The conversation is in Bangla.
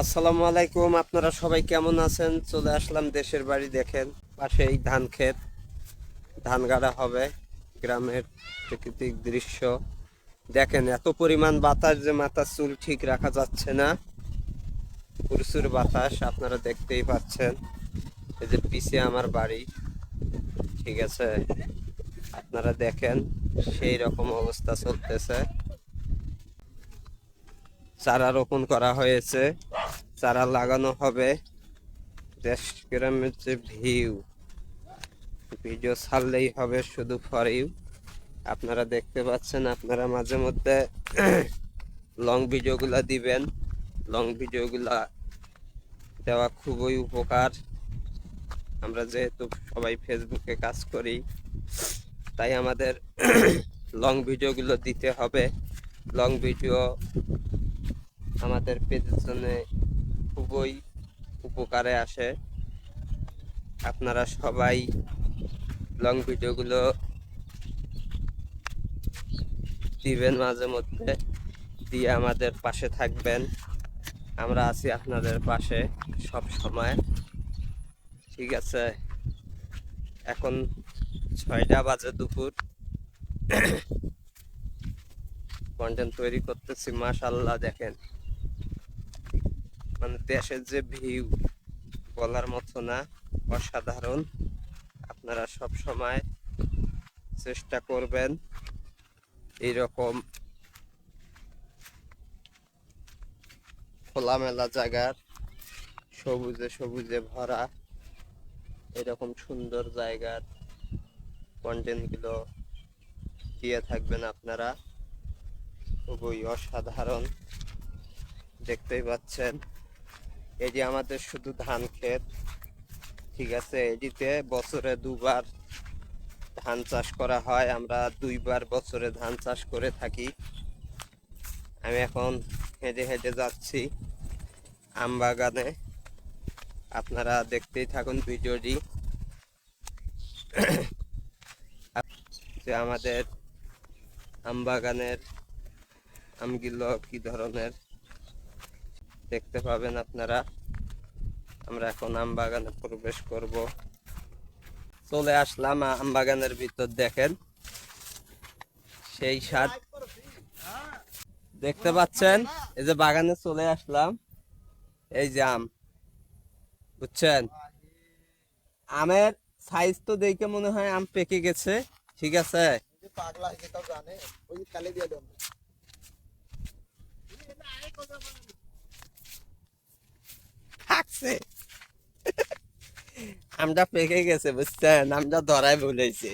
আসসালামু আলাইকুম, আপনারা সবাই কেমন আছেন? চলে আসলাম দেশের বাড়ি, দেখেন, পাশেই ধান ক্ষেত। ধান গাড়া হবে, গ্রামের প্রাকৃতিক দৃশ্য। দেখেন, এত পরিমাণ বাতাস যে মাথার চুল ঠিক রাখা যাচ্ছে না। প্রচুর বাতাস, আপনারা দেখতেই পাচ্ছেন। এই যে পিছে আমার বাড়ি, ঠিক আছে? আপনারা দেখেন, সেই রকম অবস্থা চলতেছে। চারা রোপণ করা হয়েছে। চারা লাগানো হবে। দেশ গ্রামের যে ভিউ। ভিডিও ছাড়লেই হবে শুধু ফর ইউ আপনারা দেখতে পাচ্ছেন, আপনারা মাঝে মধ্যে লং ভিডিওগুলো দিবেন। লং ভিডিওগুলা দেওয়া খুবই উপকার। আমরা যেহেতু সবাই ফেসবুকে কাজ করি, তাই আমাদের লং ভিডিওগুলো দিতে হবে। লং ভিডিও আমাদের পেজের জন্য খুবই উপকারে আসে। আপনারা সবাই লং ভিডিওগুলো দিবেন মাঝে মধ্যে, দিয়ে আমাদের পাশে থাকবেন। আমরা আছি আপনাদের পাশে সব সময়। ঠিক আছে? এখন ছয়টা বাজে দুপুর। কন্টেন্ট তৈরি করতেছি মাশাল্লাহ দেখেন। মানে দেশের যে ভিউ বলার মতো না, অসাধারণ। আপনারা সব সময় চেষ্টা করবেন এইরকম খোলামেলা জায়গার, সবুজে সবুজে ভরা, এরকম সুন্দর জায়গার কন্টেন্টগুলো দিয়ে থাকবেন আপনারা। খুবই অসাধারণ। দেখতেই পাচ্ছেন। এই যে আমাদের শুধু ধান ক্ষেত, ঠিক আছে? এটিতে বছরে দুবার ধান চাষ করা হয়। আমরা দুইবার বছরে ধান চাষ করে থাকি। আমি এখন হেঁটে হেঁটে যাচ্ছি আম বাগানে। আপনারা দেখতেই থাকুন ভিডিওটি। যে আমাদের আম বাগানের আমগুলো কি ধরনের দেখতে পাবেন আপনারা। আমরা এখন আম বাগানে প্রবেশ করব। চলে আসলাম আম বাগানের ভিতর, দেখেন। সেই স্বাদ দেখতে পাচ্ছেন? এই যে বাগানে চলে আসলাম। এই যে আম। বুঝছেন? আমের সাইজ তো দেখে মনে হয় আম পেকে গেছে। ঠিক আছে? পাগলা আমটা পেকে গেছে বুঝছেন? আমটা ধরাই বলেছে